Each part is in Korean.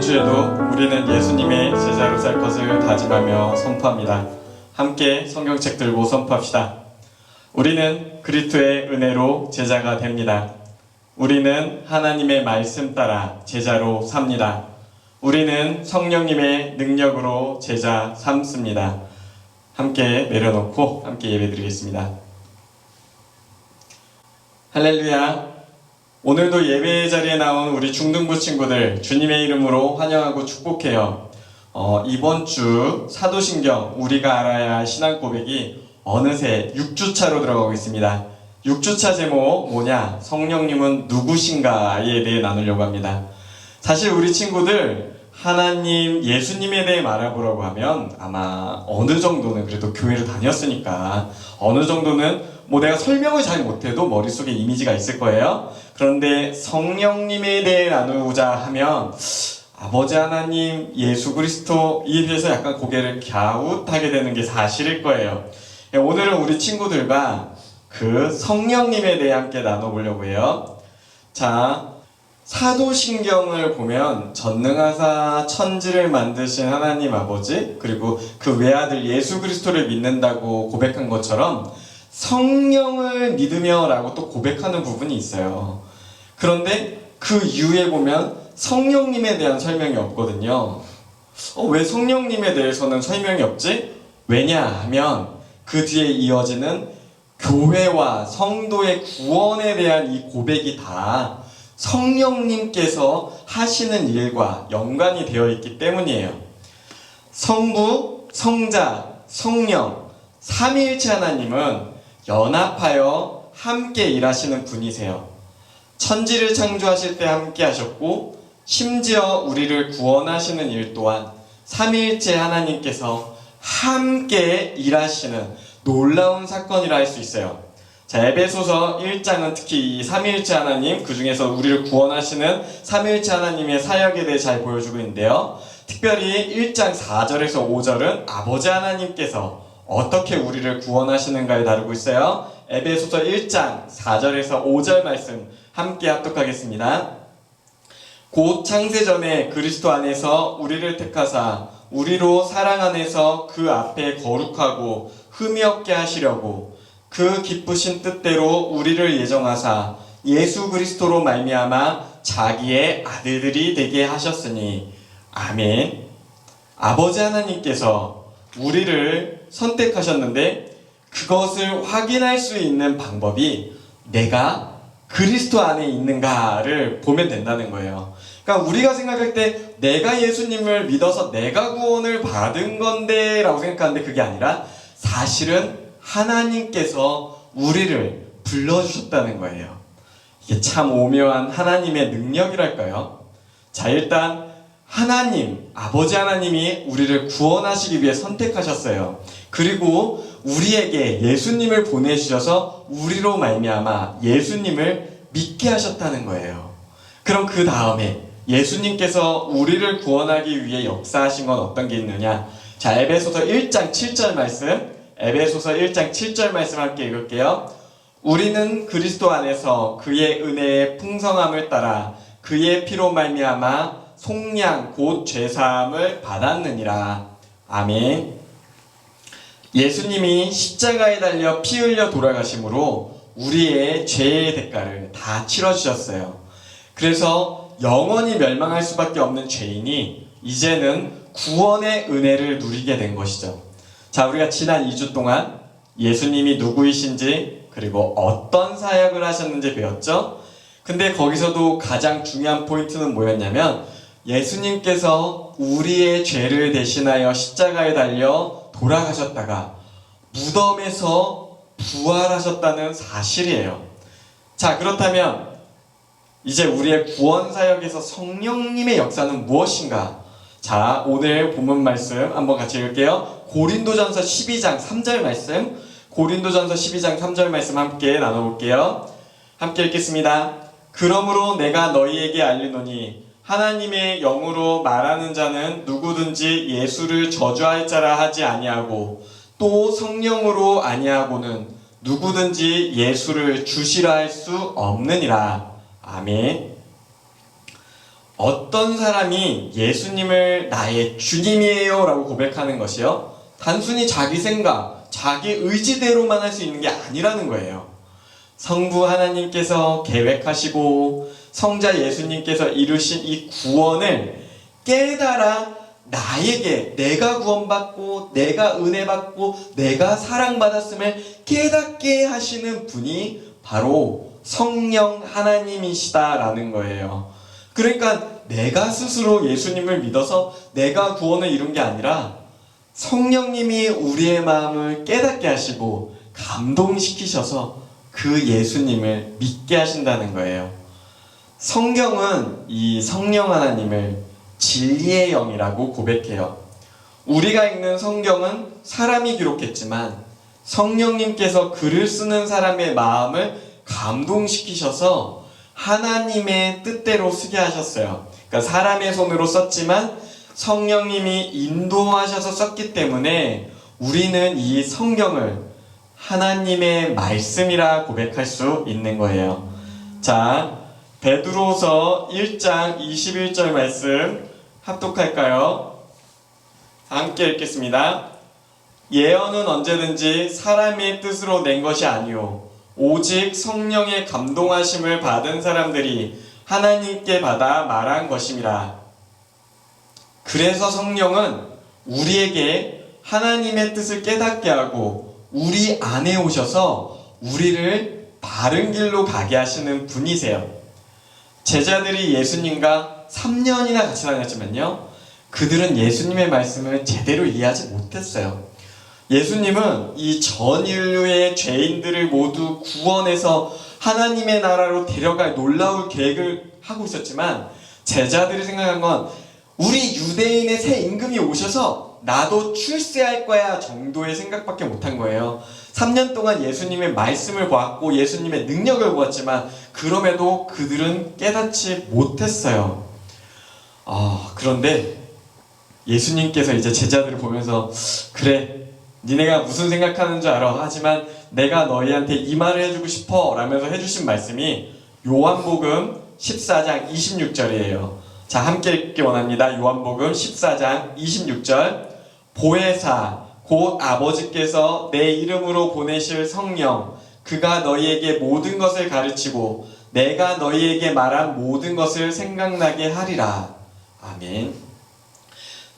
주에도 우리는 예수님의 제자로 살 것을 다짐하며 선포합니다. 함께 성경책 들고 선포합시다. 우리는 그리스도의 은혜로 제자가 됩니다. 우리는 하나님의 말씀 따라 제자로 삽니다. 우리는 성령님의 능력으로 제자 삼습니다. 함께 내려놓고 함께 예배드리겠습니다. 할렐루야. 오늘도 예배 자리에 나온 우리 중등부 친구들 주님의 이름으로 환영하고 축복해요. 어, 이번 주 사도신경 우리가 알아야 할 신앙 고백이 어느새 6주차로 들어가고 있습니다. 6주차 제목 뭐냐? 성령님은 누구신가에 대해 나누려고 합니다. 사실 우리 친구들 하나님, 예수님에 대해 말해보라고 하면 아마 어느 정도는 그래도 교회를 다녔으니까 어느 정도는 뭐 내가 설명을 잘 못해도 머릿속에 이미지가 있을 거예요. 그런데 성령님에 대해 나누고자 하면 아버지 하나님, 예수 그리스도 이에 대해서 약간 고개를 갸웃하게 되는 게 사실일 거예요. 오늘은 우리 친구들과 그 성령님에 대해 함께 나눠보려고 해요. 자, 사도신경을 보면 전능하사 천지를 만드신 하나님 아버지 그리고 그 외아들 예수 그리스도를 믿는다고 고백한 것처럼 성령을 믿으며라고 또 고백하는 부분이 있어요. 그런데 그 이후에 보면 성령님에 대한 설명이 없거든요. 어, 왜 성령님에 대해서는 설명이 없지? 왜냐하면 그 뒤에 이어지는 교회와 성도의 구원에 대한 이 고백이 다 성령님께서 하시는 일과 연관이 되어 있기 때문이에요. 성부, 성자, 성령, 삼위일체 하나님은 연합하여 함께 일하시는 분이세요. 천지를 창조하실 때 함께 하셨고, 심지어 우리를 구원하시는 일 또한 삼위일체 하나님께서 함께 일하시는 놀라운 사건이라 할 수 있어요. 자, 에베소서 1장은 특히 이 삼위일체 하나님, 그 중에서 우리를 구원하시는 삼위일체 하나님의 사역에 대해 잘 보여주고 있는데요. 특별히 1장 4절에서 5절은 아버지 하나님께서 어떻게 우리를 구원하시는가를 다루고 있어요. 에베소서 1장 4절에서 5절 말씀 함께 합독하겠습니다. 곧 창세 전에 그리스도 안에서 우리를 택하사 우리로 사랑 안에서 그 앞에 거룩하고 흠이 없게 하시려고 그 기쁘신 뜻대로 우리를 예정하사 예수 그리스도로 말미암아 자기의 아들들이 되게 하셨으니 아멘. 아버지 하나님께서 우리를 선택하셨는데 그것을 확인할 수 있는 방법이 내가 그리스도 안에 있는가를 보면 된다는 거예요. 그러니까 우리가 생각할 때 내가 예수님을 믿어서 내가 구원을 받은 건데 라고 생각하는데 그게 아니라 사실은 하나님께서 우리를 불러주셨다는 거예요. 이게 참 오묘한 하나님의 능력이랄까요? 자, 일단 하나님, 아버지 하나님이 우리를 구원하시기 위해 선택하셨어요. 그리고 우리에게 예수님을 보내주셔서 우리로 말미암아 예수님을 믿게 하셨다는 거예요. 그럼 그 다음에 예수님께서 우리를 구원하기 위해 역사하신 건 어떤 게 있느냐? 자, 에베소서 1장 7절 말씀, 에베소서 1장 7절 말씀 함께 읽을게요. 우리는 그리스도 안에서 그의 은혜의 풍성함을 따라 그의 피로 말미암아 속량 곧 죄사함을 받았느니라. 아멘. 예수님이 십자가에 달려 피 흘려 돌아가심으로 우리의 죄의 대가를 다 치러주셨어요. 그래서 영원히 멸망할 수밖에 없는 죄인이 이제는 구원의 은혜를 누리게 된 것이죠. 자, 우리가 지난 2주 동안 예수님이 누구이신지 그리고 어떤 사역을 하셨는지 배웠죠? 근데 거기서도 가장 중요한 포인트는 뭐였냐면 예수님께서 우리의 죄를 대신하여 십자가에 달려 돌아가셨다가 무덤에서 부활하셨다는 사실이에요. 자, 그렇다면 이제 우리의 구원 사역에서 성령님의 역사는 무엇인가? 자, 오늘 본문 말씀 한번 같이 읽을게요. 고린도전서 12장 3절 말씀. 고린도전서 12장 3절 말씀 함께 나눠볼게요. 함께 읽겠습니다. 그러므로 내가 너희에게 알리노니 하나님의 영으로 말하는 자는 누구든지 예수를 저주할 자라 하지 아니하고 또 성령으로 아니하고는 누구든지 예수를 주시라 할 수 없느니라. 아멘. 어떤 사람이 예수님을 나의 주님이에요 라고 고백하는 것이요. 단순히 자기 생각, 자기 의지대로만 할 수 있는 게 아니라는 거예요. 성부 하나님께서 계획하시고 성자 예수님께서 이루신 이 구원을 깨달아 나에게 내가 구원받고 내가 은혜받고 내가 사랑받았음을 깨닫게 하시는 분이 바로 성령 하나님이시다라는 거예요. 그러니까 내가 스스로 예수님을 믿어서 내가 구원을 이룬 게 아니라 성령님이 우리의 마음을 깨닫게 하시고 감동시키셔서 그 예수님을 믿게 하신다는 거예요. 성경은 이 성령 하나님을 진리의 영이라고 고백해요. 우리가 읽는 성경은 사람이 기록했지만 성령님께서 글을 쓰는 사람의 마음을 감동시키셔서 하나님의 뜻대로 쓰게 하셨어요. 그러니까 사람의 손으로 썼지만 성령님이 인도하셔서 썼기 때문에 우리는 이 성경을 하나님의 말씀이라 고백할 수 있는 거예요. 자, 베드로서 1장 21절 말씀 합독할까요? 함께 읽겠습니다. 예언은 언제든지 사람의 뜻으로 낸 것이 아니요 오직 성령의 감동하심을 받은 사람들이 하나님께 받아 말한 것임이라. 그래서 성령은 우리에게 하나님의 뜻을 깨닫게 하고 우리 안에 오셔서 우리를 바른 길로 가게 하시는 분이세요. 제자들이 예수님과 3년이나 같이 다녔지만요. 그들은 예수님의 말씀을 제대로 이해하지 못했어요. 예수님은 이 전 인류의 죄인들을 모두 구원해서 하나님의 나라로 데려갈 놀라운 계획을 하고 있었지만 제자들이 생각한 건 우리 유대인의 새 임금이 오셔서 나도 출세할 거야 정도의 생각밖에 못한 거예요. 3년 동안 예수님의 말씀을 보았고 예수님의 능력을 보았지만 그럼에도 그들은 깨닫지 못했어요. 아, 그런데 예수님께서 이제 제자들을 보면서 그래 니네가 무슨 생각하는 줄 알아 하지만 내가 너희한테 이 말을 해주고 싶어 라면서 해주신 말씀이 요한복음 14장 26절이에요 자 함께 읽기 원합니다 요한복음 14장 26절 보혜사 곧 아버지께서 내 이름으로 보내실 성령 그가 너희에게 모든 것을 가르치고 내가 너희에게 말한 모든 것을 생각나게 하리라 아멘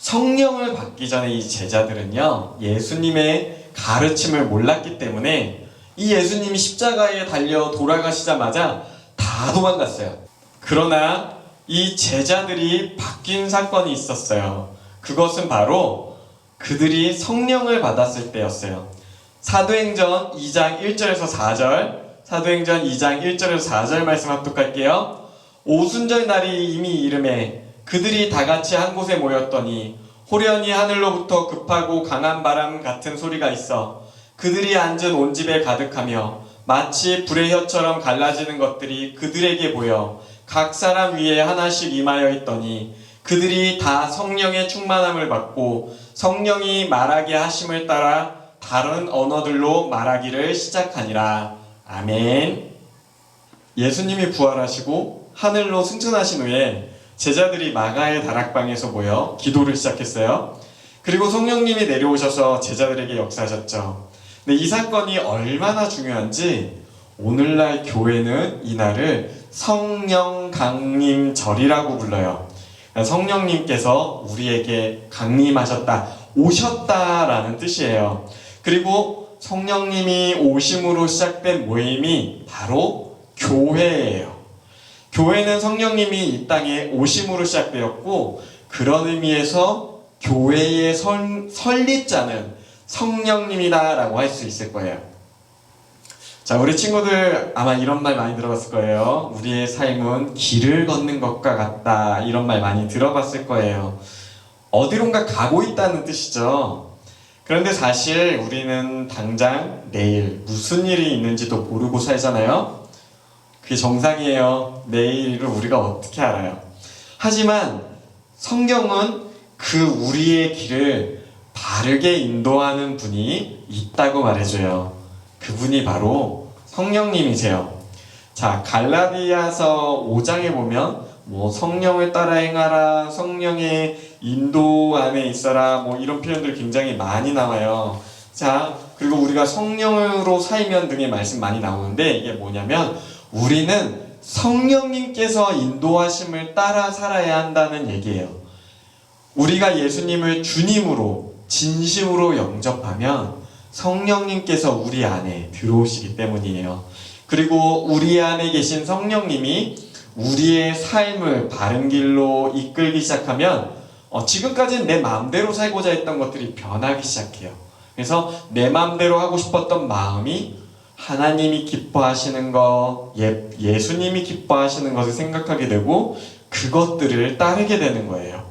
성령을 받기 전에 이 제자들은요, 예수님의 가르침을 몰랐기 때문에 이 예수님이 십자가에 달려 돌아가시자마자 다 도망갔어요. 그러나 이 제자들이 바뀐 사건이 있었어요. 그것은 바로 그들이 성령을 받았을 때였어요. 사도행전 2장 1절에서 4절, 사도행전 2장 1절에서 4절 말씀 합독할게요. 오순절 날이 이미 이름에 그들이 다 같이 한 곳에 모였더니 호련히 하늘로부터 급하고 강한 바람 같은 소리가 있어 그들이 앉은 온 집에 가득하며 마치 불의 혀처럼 갈라지는 것들이 그들에게 보여 각 사람 위에 하나씩 임하여 있더니 그들이 다 성령의 충만함을 받고 성령이 말하게 하심을 따라 다른 언어들로 말하기를 시작하니라. 아멘. 예수님이 부활하시고 하늘로 승천하신 후에 제자들이 마가의 다락방에서 모여 기도를 시작했어요. 그리고 성령님이 내려오셔서 제자들에게 역사하셨죠. 근데 이 사건이 얼마나 중요한지 오늘날 교회는 이날을 성령 강림절이라고 불러요. 성령님께서 우리에게 강림하셨다, 오셨다라는 뜻이에요. 그리고 성령님이 오심으로 시작된 모임이 바로 교회예요. 교회는 성령님이 이 땅에 오심으로 시작되었고 그런 의미에서 교회의 설, 설립자는 성령님이다라고 할 수 있을 거예요. 자, 우리 친구들 아마 이런 말 많이 들어봤을 거예요. 우리의 삶은 길을 걷는 것과 같다. 이런 말 많이 들어봤을 거예요. 어디론가 가고 있다는 뜻이죠. 그런데 사실 우리는 당장 내일 무슨 일이 있는지도 모르고 살잖아요. 그게 정상이에요. 내일을 우리가 어떻게 알아요? 하지만 성경은 그 우리의 길을 바르게 인도하는 분이 있다고 말해줘요. 그분이 바로 성령님이세요. 자, 갈라디아서 5장에 보면 뭐 성령을 따라 행하라, 성령의 인도 안에 있어라, 뭐 이런 표현들 굉장히 많이 나와요. 자, 그리고 우리가 성령으로 살면 등의 말씀 많이 나오는데 이게 뭐냐면 우리는 성령님께서 인도하심을 따라 살아야 한다는 얘기예요. 우리가 예수님을 주님으로 진심으로 영접하면 성령님께서 우리 안에 들어오시기 때문이에요. 그리고 우리 안에 계신 성령님이 우리의 삶을 바른 길로 이끌기 시작하면 어, 지금까지는 내 마음대로 살고자 했던 것들이 변하기 시작해요. 그래서 내 마음대로 하고 싶었던 마음이 하나님이 기뻐하시는 것, 예, 예수님이 기뻐하시는 것을 생각하게 되고 그것들을 따르게 되는 거예요.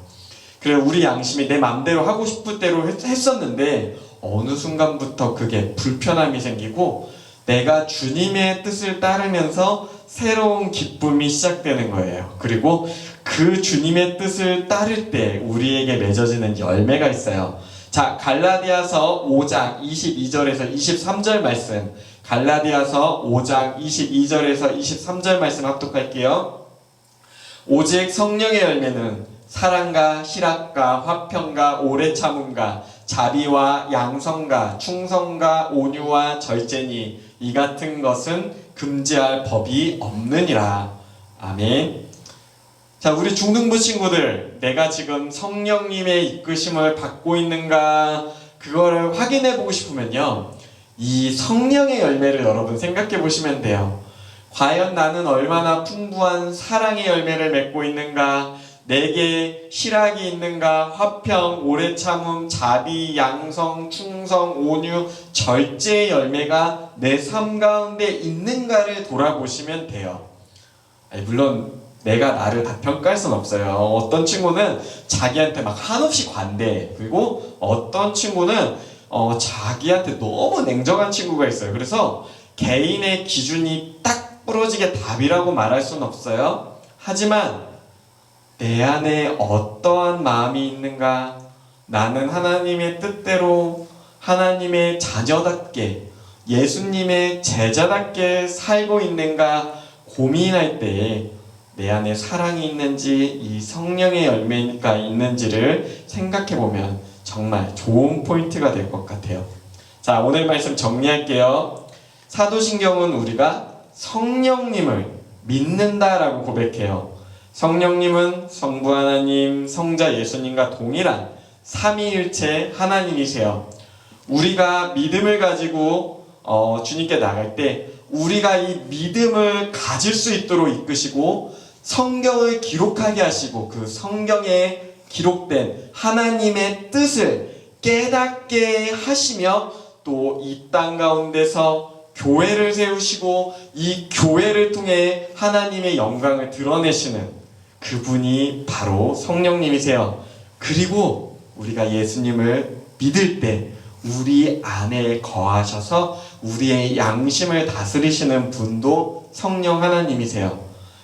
그래 우리 양심이 내 마음대로 하고 싶을 대로 했- 했었는데 어느 순간부터 그게 불편함이 생기고 내가 주님의 뜻을 따르면서 새로운 기쁨이 시작되는 거예요. 그리고 그 주님의 뜻을 따를 때 우리에게 맺어지는 열매가 있어요. 자, 갈라디아서 5장 22절에서 23절 말씀. 갈라디아서 5장 22절에서 23절 말씀 합독할게요. 오직 성령의 열매는 사랑과 희락과 화평과 오래 참음과 자비와 양성과 충성과 온유와 절제니 이 같은 것은 금지할 법이 없느니라. 아멘. 자, 우리 중등부 친구들, 내가 지금 성령님의 이끄심을 받고 있는가, 그거를 확인해 보고 싶으면요. 이 성령의 열매를 여러분 생각해 보시면 돼요. 과연 나는 얼마나 풍부한 사랑의 열매를 맺고 있는가, 내게 희락이 있는가, 화평, 오래 참음, 자비, 양성, 충성, 온유, 절제의 열매가 내 삶 가운데 있는가를 돌아보시면 돼요. 아니, 물론 내가 나를 다 평가할 순 없어요. 어떤 친구는 자기한테 막 한없이 관대. 그리고 어떤 친구는 어, 자기한테 너무 냉정한 친구가 있어요. 그래서 개인의 기준이 딱 부러지게 답이라고 말할 수는 없어요. 하지만 내 안에 어떠한 마음이 있는가? 나는 하나님의 뜻대로 하나님의 자녀답게 예수님의 제자답게 살고 있는가 고민할 때 내 안에 사랑이 있는지 이 성령의 열매가 있는지를 생각해 보면 정말 좋은 포인트가 될 것 같아요. 자, 오늘 말씀 정리할게요. 사도신경은 우리가 성령님을 믿는다라고 고백해요. 성령님은 성부 하나님, 성자 예수님과 동일한 삼위일체 하나님이세요. 우리가 믿음을 가지고 어, 주님께 나갈 때 우리가 이 믿음을 가질 수 있도록 이끄시고 성경을 기록하게 하시고 그 성경에 기록된 하나님의 뜻을 깨닫게 하시며 또 이 땅 가운데서 교회를 세우시고 이 교회를 통해 하나님의 영광을 드러내시는 그분이 바로 성령님이세요. 그리고 우리가 예수님을 믿을 때 우리 안에 거하셔서 우리의 양심을 다스리시는 분도 성령 하나님이세요.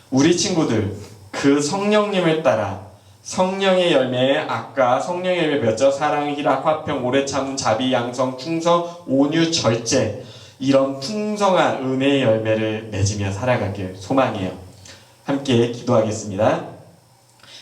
우리 친구들 그 성령님을 따라 성령의 열매 아까 성령의 열매 몇죠? 사랑, 희락, 화평, 오래 참음, 자비, 양성, 충성, 온유, 절제 이런 풍성한 은혜의 열매를 맺으며 살아가길 소망해요. 함께 기도하겠습니다.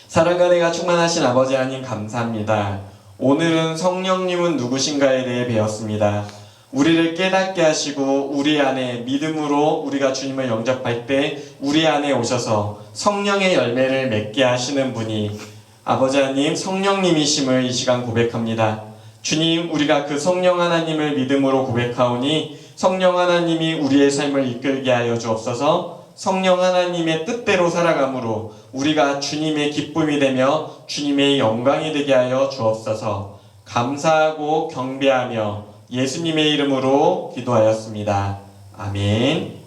사랑과 내가 충만하신 아버지 하나님 감사합니다. 오늘은 성령님은 누구신가에 대해 배웠습니다. 우리를 깨닫게 하시고 우리 안에 믿음으로 우리가 주님을 영접할 때 우리 안에 오셔서 성령의 열매를 맺게 하시는 분이 아버지 하나님 성령님이심을 이 시간 고백합니다. 주님 우리가 그 성령 하나님을 믿음으로 고백하오니 성령 하나님이 우리의 삶을 이끌게 하여 주옵소서 성령 하나님의 뜻대로 살아감으로 우리가 주님의 기쁨이 되며 주님의 영광이 되게 하여 주옵소서 감사하고 경배하며 예수님의 이름으로 기도하였습니다. 아멘.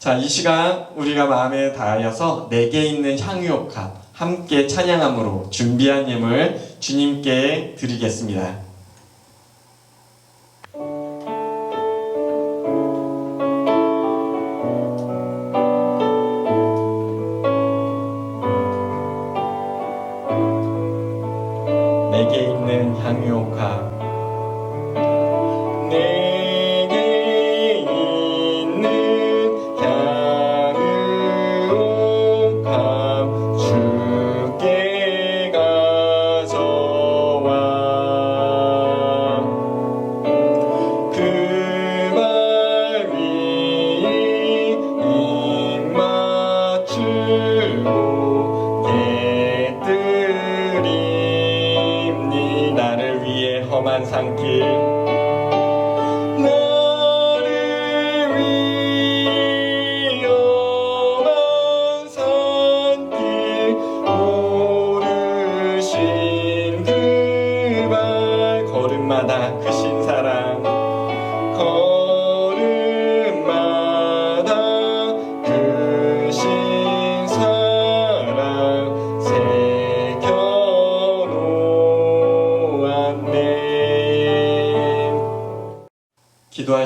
자, 이 시간 우리가 마음에 다하여서 내게 있는 향유옥합 함께 찬양함으로 준비한 예물 주님께 드리겠습니다.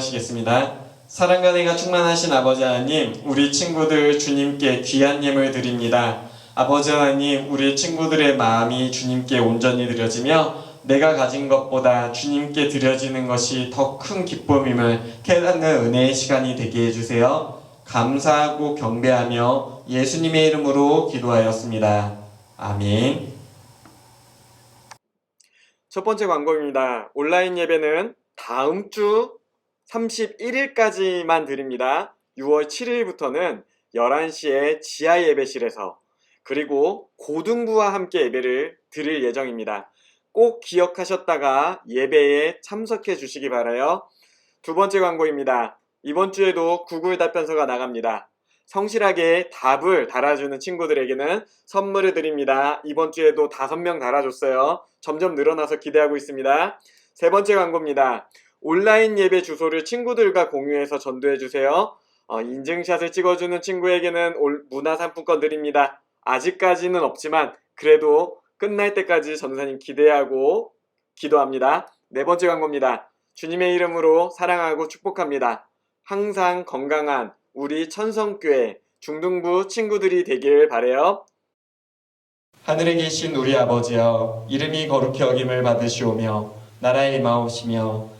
기도하시겠습니다. 사랑과 내가 충만하신 아버지 하나님, 우리 친구들 주님께 귀한 예물 드립니다. 아버지 하나님, 우리 친구들의 마음이 주님께 온전히 드려지며 내가 가진 것보다 주님께 드려지는 것이 더 큰 기쁨임을 깨닫는 은혜의 시간이 되게 해주세요. 감사하고 경배하며 예수님의 이름으로 기도하였습니다. 아멘. 첫 번째 광고입니다. 온라인 예배는 다음 주 31일까지만 드립니다. 6월 7일부터는 11시에 지하 예배실에서 그리고 고등부와 함께 예배를 드릴 예정입니다. 꼭 기억하셨다가 예배에 참석해 주시기 바라요. 두 번째 광고입니다. 이번 주에도 구글 답변서가 나갑니다. 성실하게 답을 달아주는 친구들에게는 선물을 드립니다. 이번 주에도 다섯 명 달아줬어요. 점점 늘어나서 기대하고 있습니다. 세 번째 광고입니다. 온라인 예배 주소를 친구들과 공유해서 전도해 주세요. 어, 인증샷을 찍어주는 친구에게는 올- 문화상품권 드립니다. 아직까지는 없지만 그래도 끝날 때까지 전사님 기대하고 기도합니다. 네 번째 광고입니다. 주님의 이름으로 사랑하고 축복합니다. 항상 건강한 우리 천성교회 중등부 친구들이 되길 바래요. 하늘에 계신 우리 아버지여 이름이 거룩히 여김을 받으시오며 나라의 임하오시며